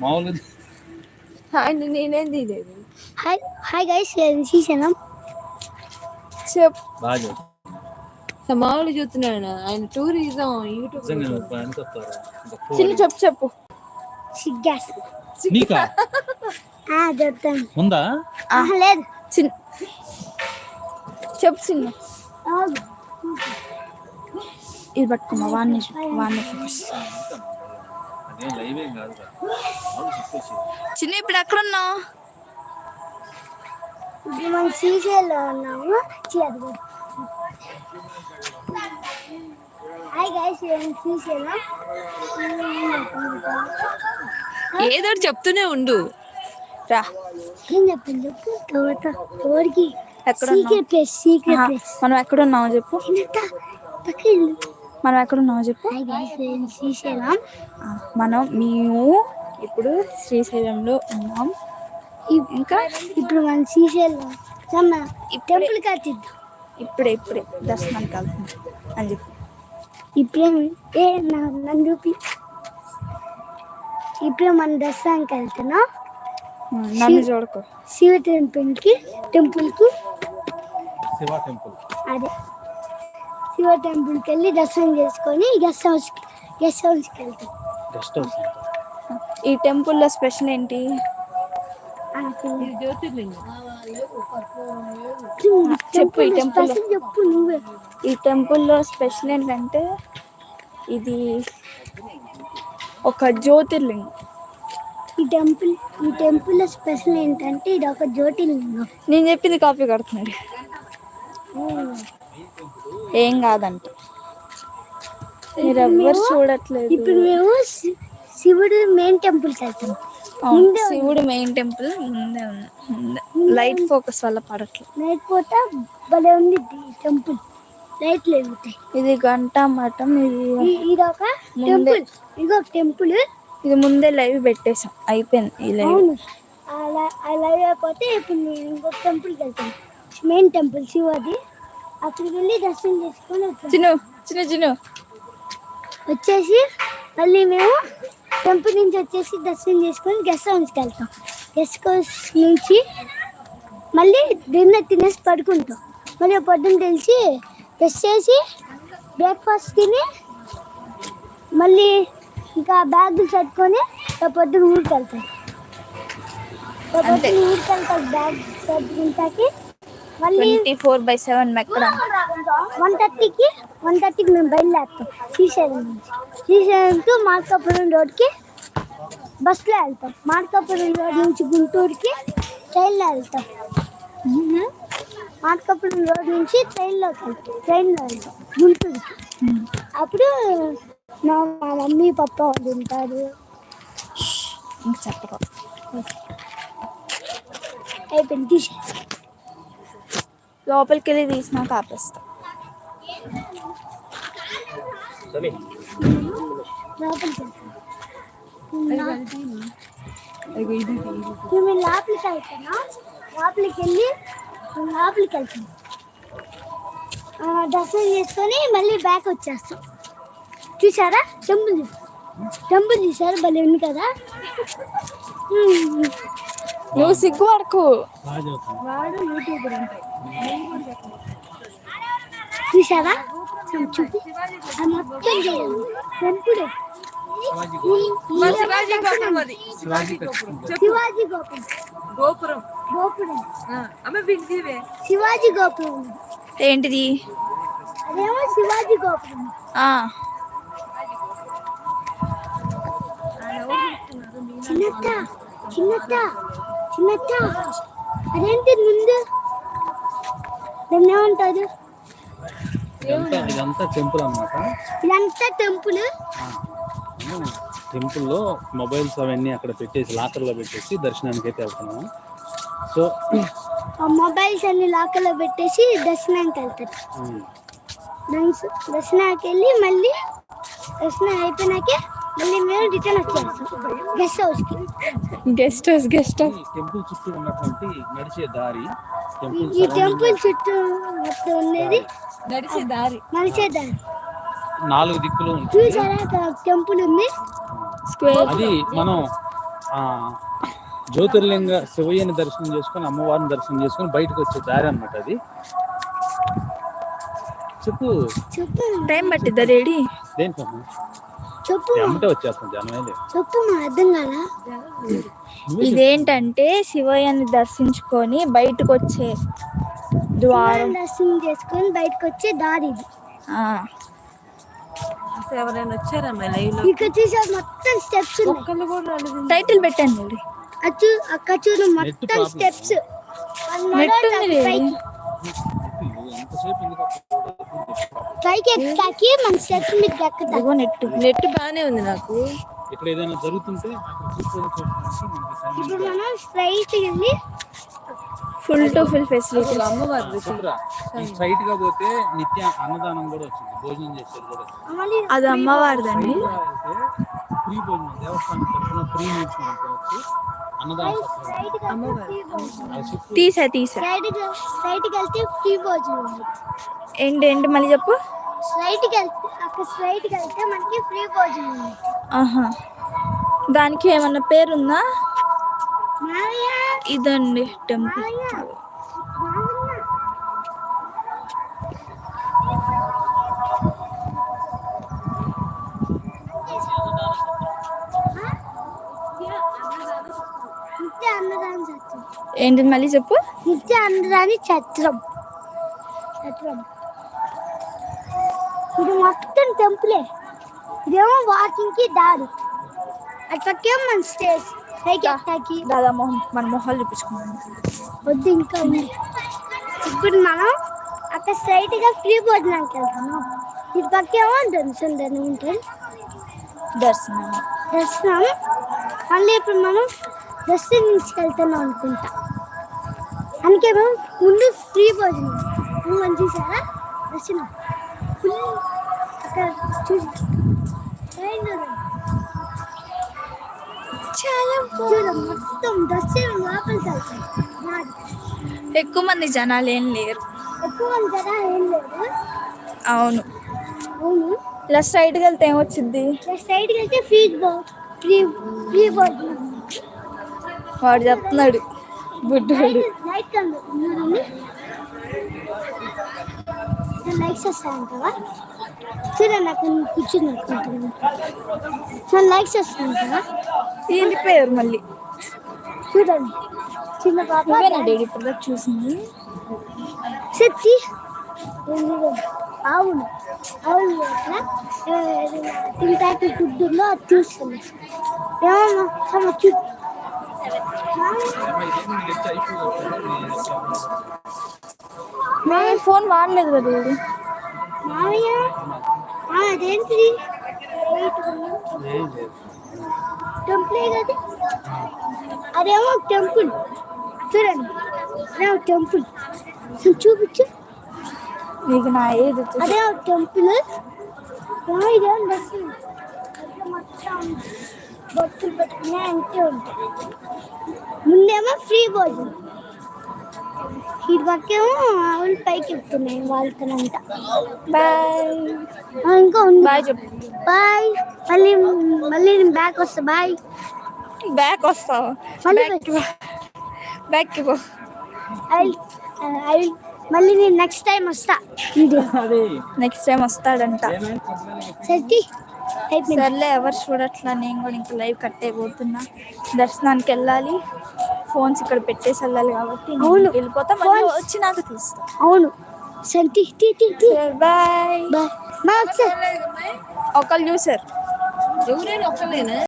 మామూలుగా ఆయన నేనేం తీయలేదు. హాయ్ హాయ్ గైస్ తీసాను. చెప్. బాగా. మామూలు చూస్తున్నాడు ఆయన. Tourism YouTube. చిన్న చెప్పు చెప్పు. సిగ్గాస్. నీకా? చెప్తాను. ఉందా? లేదు. చిన్న చెప్పు చిన్న. ఇది పట్టుకున్నా వాడిని వాడిని చిన్న ఇప్పుడు ఎక్కడ ఉన్నావు ఇప్పుడు మనం శ్రీశైలంలో ఉన్నాము. Hi guys Srisailam. ఏదో ఒకటి చెప్తూనే ఉండు. రా. ఏం చెప్పు? ఎవరికి? ఎక్కడ సీక్రెట్ ప్లేస్ సీక్రెట్ ఆహా, ప్లేస్ మనం ఎక్కడ ఉన్నామో చెప్పు పక్కన మనం ఎక్కడ ఉన్నామో చెప్పు శ్రీశైలం. మనం మేము ఇప్పుడు శ్రీశైలంలో ఉన్నాం. ఇంకా ఇప్పుడు మన శ్రీశైలం టెంపుల్ కట్టిద్దాం ఇప్పుడే ఇప్పుడే దర్శనానికి వెళ్తున్నాం అని చెప్పి. ఇప్పుడే ఏ నా నన్ను చూపి. ఇప్పుడే మన దర్శనానికి వెళ్తున్నాం. నన్ను చూడకు. శివ టెంపుల్కి టెంపుల్కి శివ టెంపుల్ అదే. శివ టెంపుల్కి వెళ్ళి దర్శనం చేసుకొని గెస్ట్ హౌస్కి గెస్ట్ హౌస్కి వెళ్తాం గెస్ట్ హౌస్ ఈ టెంపుల్లో స్పెషల్ ఏంటి? చెప్పు ఈ టెంపుల్ చెప్పు నువ్వే. ఈ టెంపుల్లో స్పెషల్ ఏంటంటే ఇది ఒక జ్యోతిర్లింగం ఈ టెంపుల్ ఈ టెంపుల్లో స్పెషల్ ఏంటంటే ఇది ఒక జ్యోతిర్లింగం నేను చెప్పింది కాపీ కడుతున్నాడు. ఏం కాదంట. మీరు ఎవ్వరు చూడట్లేదు. ఇప్పుడు మేము శివుడు మెయిన్ టెంపుల్కి వెళ్తాం శివుడు మెయిన్ టెంపుల్ ముందే ఉంది. లైట్ ఫోకస్ వల్ల పడట్లేదు. నైట్ పూట భలే ఉంది టెంపుల్ లైట్లు వెలుగుతాయి ఇది గంట మఠం ఇది ఇది ఒక టెంపుల్ ఇది ఒక టెంపుల్ ఇది ముందే లైవ్ పెట్టేసాం అయిపోయింది ఈ లైవ్ అలా అలా అయిపోతే ఇప్పుడు నేను ఇంకొక టెంపుల్కి వెళ్తాను మెయిన్ టెంపుల్ శివది అక్కడికి వెళ్ళి దర్శనం చేసుకొని వచ్చాం. చిను చిన్న చిను వచ్చేసి మళ్ళీ మేము టెంపుల్ నుంచి వచ్చేసి దర్శనం చేసుకొని గెస్ట్ హౌస్కి వెళ్తాం. గెస్ట్ హౌస్ నుంచి మళ్ళీ డిన్నర్ తినేసి పడుకుంటాం. మళ్ళీ పొద్దున్న తెలిసి బ్రష్ చేసి బ్రేక్ఫాస్ట్ తిని మళ్ళీ ఇంకా బ్యాగులు సర్దుకొని రేపు పొద్దున్న ఊరికి వెళ్తాం. పొద్దున్న ఊరికి వెళ్తాం బ్యాగ్ మళ్ళీ ట్వంటీ ఫోర్ బై సెవెన్ మెక్కడ వన్ థర్టీకి వన్ థర్టీకి మేము బయలుదేరుతాం. శ్రీశైలం నుంచి. శ్రీశైలం టు మార్కాపురం రోడ్కి బస్సులో వెళ్తాం. మార్కాపురం రోడ్ నుంచి గుంటూరుకి ట్రైన్లో వెళ్తాం. మార్కాపురం రోడ్ నుంచి ట్రైన్లోకి వెళ్తాం. ట్రైన్లో వెళ్తాం. గుంటూరుకి. అప్పుడు నా మా మమ్మీ పప్ప వాళ్ళు ఉంటారు. చెప్పరు అయిపోయింది. తీసే లోపలికి వెళ్ళి తీసినాక ఆపేస్తా లోపలికి వెళ్తాం మేము లోపలికి వెళ్ళి లోపలికి వెళ్తాం ఆ, దర్శనం చేసుకొని మళ్ళీ బ్యాక్ వచ్చేస్తాం. చూసారా టెంపుల్ టెంపుల్ చూసారా భలే ఉంది కదా? నువ్వు సిగ్గు వాడు యూట్యూబర్ చూపి మొత్తం శివాజీ గోపురం అది. శివాజీ కట్టింది. శివాజీ గోపురం. గోపురం. గోపురం. అమ్మ బిగ్జీవే శివాజీ గోపురం. ఏంటిది? అదేమో శివాజీ గోపురం. ఆ. చిన్నత్త చిన్నత్త. చిన్నత్త అదేంటి ముందు? ఏమంటారు? ఇదంతా టెంపుల్ అనమాట ఇదంతా టెంపుల్? టెంపుల్లో మొబైల్స్ అవన్నీ అక్కడ పెట్టేసి లాకర్లో పెట్టేసి దర్శనానికి అయితే వెళ్తున్నాము. సో ఆ మొబైల్స్ అన్ని లాకర్లో పెట్టేసి దర్శనానికి వెళ్తారు. దర్శనానికి వెళ్ళి మళ్ళీ దర్శనం అయిపోయినాకే మళ్ళీ మేము రిటర్న్ వచ్చేస్తాం గెస్ట్ హౌస్కి guest house guest house temple చుట్టూ ఉన్నటువంటి నడిచే దారి టెంపుల్ ఈ టెంపుల్ చుట్టూ మొత్తం ఉండేది నడిచే దారి. నడిచేదాన్ని నాలుగు దిక్కులు చూసారా టెంపుల్ ఉంది. స్క్వేర్ అది మనం ఆ, జ్యోతిర్లింగ శివయ్యని దర్శనం చేసుకొని అమ్మవారిని దర్శనం చేసుకొని బయటకు వచ్చే దారి అన్నమాట అది. చెప్పు. చెప్పు. టైం పట్టిద్దా రెడీ? దేనికమ్మా? చెప్పు ఎమ్మటే వచ్చేస్తాం జనమే చెప్పు మా అర్థం కాలా? ఇదేంటంటే శివయ్యని దర్శించుకొని బయటకు వచ్చే ద్వారం దర్శనం చేసుకొని బయటకు వచ్చే దారి ఇది. ఎవరైనా లైవ్లో ఇక్కడ మొత్తం స్టెప్స్ ఉన్నాయి. ఒక్కళ్ళు కూడా రాలేదు టైటిల్ పెట్టండి అచ్చు అక్క చూడు మొత్తం. స్టెప్స్ నెట్ ఉంది పైకి ఎక్కాకి మన స్టెప్స్ మీద ఎక్కుతాం నెట్ నెట్ బాగానే ఉంది నాకు. ఇక్కడ ఏదైనా జరుగుతుంటే ఇప్పుడు మనం స్ట్రైట్ వెళ్ళి ఫుల్ టు ఫుల్ ఫెసిలిటీ అమ్మవారి స్ట్రైట్గా పోతే నిత్య అన్నదానం కూడా వచ్చింది భోజనం చేసేది కూడా అది అమ్మవారిదండి. ఫ్రీ భోజనం దేవస్థానం తరఫున ఫ్రీ నుంచి తీసా తీసా వెళ్తే ఫ్రీ భోజనం ఏంటి ఏంటి మళ్ళీ చెప్పు? స్ట్రైట్గా వెళ్తే అక్కడ స్ట్రైట్గా వెళ్తే మనకి ఫ్రీ భోజనం ఉంది. ఆహా. దానికి ఏమన్నా పేరుందా? ఇదండి టెంపుల్. సత్రం ఏంటి మళ్ళీ చెప్పు? నిత్య అన్నదాని ఛత్రం ఛత్రం ఇది మొత్తం టెంపులే. ఇదేమో వాకింగ్కి దారి. అట్లకేం మన స్టేజ్? పైకి ఎక్కాకి? దాదా మొహం మన మొహాలు చూపించుకున్నాను వద్దు ఇంకా ఇప్పుడు మనం అక్కడ స్ట్రైట్గా ఫ్రీ భోజనానికి వెళ్తాము ఇటు పక్కేమో దర్శనం ధనం ఉంటుంది. దర్శనం. దర్శనం. మళ్ళీ ఇప్పుడు మనం దర్శనం నుంచి వెళ్తున్నాం అనుకుంటా. అందుకే మేము ముందు ఫ్రీ భోజనం మనం చూసారా దర్శనం ఫుల్ అక్కడ చూసి చాలా మొత్తం వెళ్తాం. నాది. ఎక్కువ మంది జనాలు ఏం లేరు. ఎక్కువ మంది జనా ఏం లేదు అవును. అవును. ఇలా స్ట్రైట్కి వెళ్తే ఏమొచ్చింది సైడ్కి వెళ్తే ఫ్రీ భో ఫ్రీ ఫ్రీ వాడు చెప్తున్నాడు. బుడ్డోడు లైట్ కందు చూడండి లైక్స్ అక్కడ కూర్చుని అనుకుంటున్నాను సో లైక్స్ ఏంటి పేరు మళ్ళీ చూడండి చిన్న పాప డాడీ ఇప్పుడు చూసింది శక్తి అవును అవును తింటాకి ఫుడ్ ఉందో అది చూస్తుంది ఏమమ్మా సమ నేను ఫోన్ వాడలేదు కదా డాడీ మామయ్య? అదేంటిది? టెంపులే కదా? అదేమో టెంపుల్. చూడండి. అదేమో టెంపుల్. చూపించు. నీకు నా వచ్చేసి అదేమో టెంపుల్. ఇదేమో బొట్టులు పెట్టుకునే అంతే ఉంటాయి. ముందేమో ఫ్రీ భోజనం. ఇటు పక్కేమో ఆవులు పైకి ఎక్కుతున్నాయి వాళ్ళకనంట బాయ్. ఇంకా ఉంది. బాయ్ చెప్పు. బాయ్. మళ్ళీ మళ్ళీ నేను బ్యాక్ వస్తా. బాయ్. బ్యాక్ వస్తావు? మళ్ళీ బ్యాక్కి పో. మళ్ళీ నేను నెక్స్ట్ టైం వస్తా. నెక్స్ట్ టైం వస్తాడంట. అయిపోయింది సర్లే ఎవరు చూడట్లా నేను కూడా ఇంకా లైవ్ కట్టేయబోతున్నా దర్శనానికి వెళ్ళాలి. ఫోన్స్ ఇక్కడ పెట్టేసి వెళ్ళాలి కాబట్టి అవును. వెళ్ళిపోతా. మళ్ళీ వచ్చి నాకు తీస్తా. అవును. బాయ్ బాయ్ ఒకళ్ళు చూసారు ఎవరైనా ఒక్కలేనా